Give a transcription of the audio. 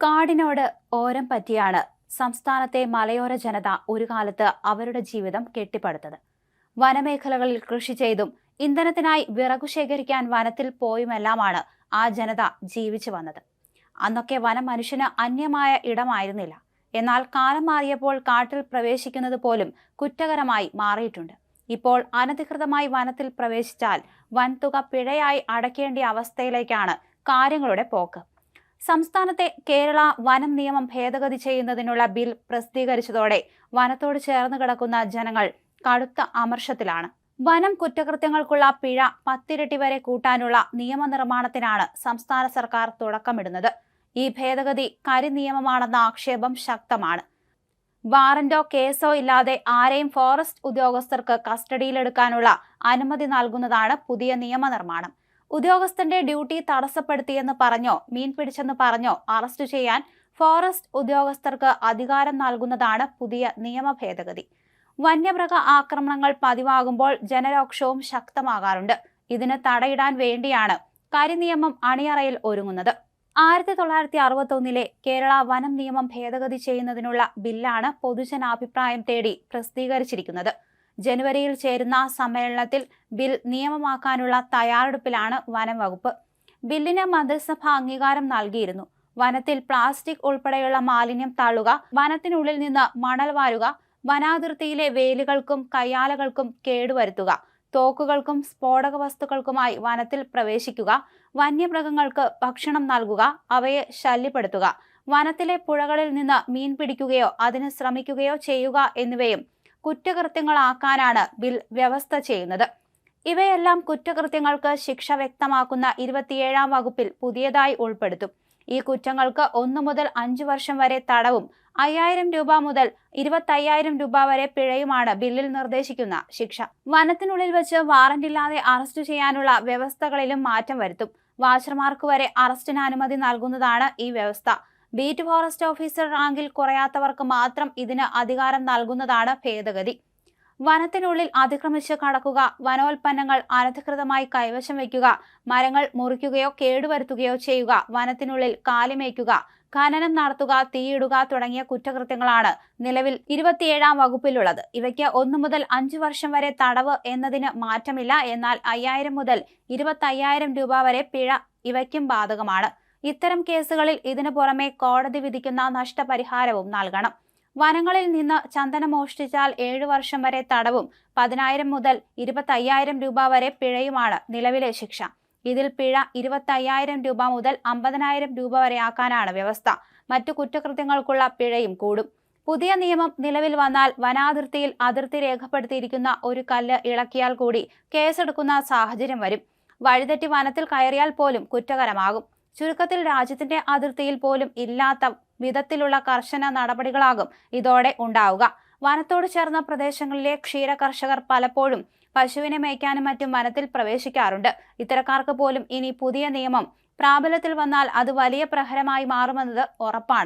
കാടിനോട് ഓരം പറ്റിയാണ് സംസ്ഥാനത്തെ മലയോര ജനത ഒരു കാലത്ത് അവരുടെ ജീവിതം കെട്ടിപ്പടുത്തത്. വനമേഖലകളിൽ കൃഷി ചെയ്തും ഇന്ധനത്തിനായി വിറകു ശേഖരിക്കാൻ വനത്തിൽ പോയുമെല്ലാമാണ് ആ ജനത ജീവിച്ചു വന്നത്. അന്നൊക്കെ വനം മനുഷ്യന് അന്യമായ ഇടമായിരുന്നില്ല. എന്നാൽ കാലം മാറിയപ്പോൾ കാട്ടിൽ പ്രവേശിക്കുന്നത് പോലും കുറ്റകരമായി മാറിയിട്ടുണ്ട്. ഇപ്പോൾ അനധികൃതമായി വനത്തിൽ പ്രവേശിച്ചാൽ വൻതുക പിഴയായി അടയ്ക്കേണ്ട അവസ്ഥയിലേക്കാണ് കാര്യങ്ങളുടെ പോക്ക്. സംസ്ഥാനത്തെ കേരള വനം നിയമം ഭേദഗതി ചെയ്യുന്നതിനുള്ള ബിൽ പ്രസിദ്ധീകരിച്ചതോടെ വനത്തോട് ചേർന്ന് കിടക്കുന്ന ജനങ്ങൾ കടുത്ത അമർഷത്തിലാണ്. വനം കുറ്റകൃത്യങ്ങൾക്കുള്ള പിഴ പത്തിരട്ടി വരെ കൂട്ടാനുള്ള നിയമനിർമ്മാണത്തിനാണ് സംസ്ഥാന സർക്കാർ തുടക്കമിടുന്നത്. ഈ ഭേദഗതി കരിനിയമമാണെന്ന ആക്ഷേപം ശക്തമാണ്. വാറന്റോ കേസോ ഇല്ലാതെ ആരെയും ഫോറസ്റ്റ് ഉദ്യോഗസ്ഥർക്ക് കസ്റ്റഡിയിലെടുക്കാനുള്ള അനുമതി നൽകുന്നതാണ് പുതിയ നിയമനിർമ്മാണം ഉദ്യോഗസ്ഥന്റെ ഡ്യൂട്ടി തടസ്സപ്പെടുത്തിയെന്ന് പറഞ്ഞോ? മീൻ പിടിച്ചെന്ന് പറഞ്ഞോ? അറസ്റ്റ് ചെയ്യാൻ ഫോറസ്റ്റ് ഉദ്യോഗസ്ഥർക്ക് അധികാരം നൽകുന്നതാണ് പുതിയ നിയമ ഭേദഗതി. വന്യമൃഗ ആക്രമണങ്ങൾ പതിവാകുമ്പോൾ ജനരോക്ഷവും ശക്തമാകാറുണ്ട്. ഇതിന് തടയിടാൻ വേണ്ടിയാണ് കരിനിയമം അണിയറയിൽ ഒരുങ്ങുന്നത്. ആയിരത്തി തൊള്ളായിരത്തി അറുപത്തി ഒന്നിലെ കേരള വനം നിയമം ഭേദഗതി ചെയ്യുന്നതിനുള്ള ബില്ലാണ് പൊതുജനാഭിപ്രായം തേടി പ്രസിദ്ധീകരിച്ചിരിക്കുന്നത്. ജനുവരിയിൽ ചേരുന്ന സമ്മേളനത്തിൽ ബിൽ നിയമമാക്കാനുള്ള തയ്യാറെടുപ്പിലാണ് വനം വകുപ്പ്. ബില്ലിന് മന്ത്രിസഭ അംഗീകാരം നൽകിയിരുന്നു. വനത്തിൽ പ്ലാസ്റ്റിക് ഉൾപ്പെടെയുള്ള മാലിന്യം തള്ളുക വനത്തിനുള്ളിൽ നിന്ന് മണൽ വാരുക വനാതിർത്തിയിലെ വേലുകൾക്കും കയ്യാലകൾക്കും കേടുവരുത്തുക തോക്കുകൾക്കും സ്ഫോടക വസ്തുക്കൾക്കുമായി വനത്തിൽ പ്രവേശിക്കുക വന്യമൃഗങ്ങൾക്ക് ഭക്ഷണം നൽകുക അവയെ ശല്യപ്പെടുത്തുക വനത്തിലെ പുഴകളിൽ നിന്ന് മീൻ പിടിക്കുകയോ അതിന് ശ്രമിക്കുകയോ ചെയ്യുക എന്നിവയും കുറ്റകൃത്യങ്ങളാക്കാനാണ് ബിൽ വ്യവസ്ഥ ചെയ്യുന്നത്. ഇവയെല്ലാം കുറ്റകൃത്യങ്ങൾക്ക് ശിക്ഷ വ്യക്തമാക്കുന്ന ഇരുപത്തിയേഴാം വകുപ്പിൽ പുതിയതായി ഉൾപ്പെടുത്തും. ഈ കുറ്റങ്ങൾക്ക് ഒന്നു മുതൽ അഞ്ചു വർഷം വരെ തടവും അയ്യായിരം രൂപ മുതൽ ഇരുപത്തയ്യായിരം രൂപ വരെ പിഴയുമാണ് ബില്ലിൽ നിർദ്ദേശിക്കുന്ന ശിക്ഷ. വനത്തിനുള്ളിൽ വെച്ച് വാറന്റില്ലാതെ അറസ്റ്റ് ചെയ്യാനുള്ള വ്യവസ്ഥകളിലും മാറ്റം വരുത്തും. വാച്ചർമാർക്ക് വരെ അറസ്റ്റിന് അനുമതി നൽകുന്നതാണ് ഈ വ്യവസ്ഥ. ബീറ്റ് ഫോറസ്റ്റ് ഓഫീസർ റാങ്കിൽ കുറയാത്തവർക്ക് മാത്രം ഇതിന് അധികാരം നൽകുന്നതാണ് ഭേദഗതി. വനത്തിനുള്ളിൽ അതിക്രമിച്ച് കടക്കുക വനോൽപ്പന്നങ്ങൾ അനധികൃതമായി കൈവശം വയ്ക്കുക മരങ്ങൾ മുറിക്കുകയോ കേടുവരുത്തുകയോ ചെയ്യുക വനത്തിനുള്ളിൽ കാലിമേക്കുക ഖനനം നടത്തുക തീയിടുക തുടങ്ങിയ കുറ്റകൃത്യങ്ങളാണ് നിലവിൽ ഇരുപത്തിയേഴാം വകുപ്പിലുള്ളത്. ഇവയ്ക്ക് ഒന്നു മുതൽ അഞ്ചു വർഷം വരെ തടവ് എന്നതിന് മാറ്റമില്ല. എന്നാൽ അയ്യായിരം മുതൽ ഇരുപത്തയ്യായിരം രൂപ വരെ പിഴ ഇവയ്ക്കും ബാധകമാണ്. ഇത്തരം കേസുകളിൽ ഇതിനു പുറമെ കോടതി വിധിക്കുന്ന നഷ്ടപരിഹാരവും നൽകണം. വനങ്ങളിൽ നിന്ന് ചന്ദനം മോഷ്ടിച്ചാൽ ഏഴു വർഷം വരെ തടവും പതിനായിരം മുതൽ ഇരുപത്തയ്യായിരം രൂപ വരെ പിഴയുമാണ് നിലവിലെ ശിക്ഷ. ഇതിൽ പിഴ ഇരുപത്തയ്യായിരം രൂപ മുതൽ അമ്പതിനായിരം രൂപ വരെ ആക്കാനാണ് വ്യവസ്ഥ. മറ്റു കുറ്റകൃത്യങ്ങൾക്കുള്ള പിഴയും കൂടും. പുതിയ നിയമം നിലവിൽ വന്നാൽ വനാതിർത്തിയിൽ അതിർത്തി രേഖപ്പെടുത്തിയിരിക്കുന്ന ഒരു കല്ല് ഇളക്കിയാൽ കൂടി കേസെടുക്കുന്ന സാഹചര്യം വരും. വഴിതെറ്റി വനത്തിൽ കയറിയാൽ പോലും കുറ്റകരമാകും. ചുരുക്കത്തിൽ രാജ്യത്തിന്റെ അതിർത്തിയിൽ പോലും ഇല്ലാത്ത വിധത്തിലുള്ള കർശന നടപടികളാകും ഇതോടെ ഉണ്ടാവുക. വനത്തോട് ചേർന്ന പ്രദേശങ്ങളിലെ ക്ഷീര കർഷകർ പലപ്പോഴും പശുവിനെ മേയ്ക്കാനും മറ്റും വനത്തിൽ പ്രവേശിക്കാറുണ്ട്. ഇത്തരക്കാർക്ക് പോലും ഇനി പുതിയ നിയമം പ്രാബല്യത്തിൽ വന്നാൽ അത് വലിയ പ്രഹരമായി മാറുമെന്നത് ഉറപ്പാണ്.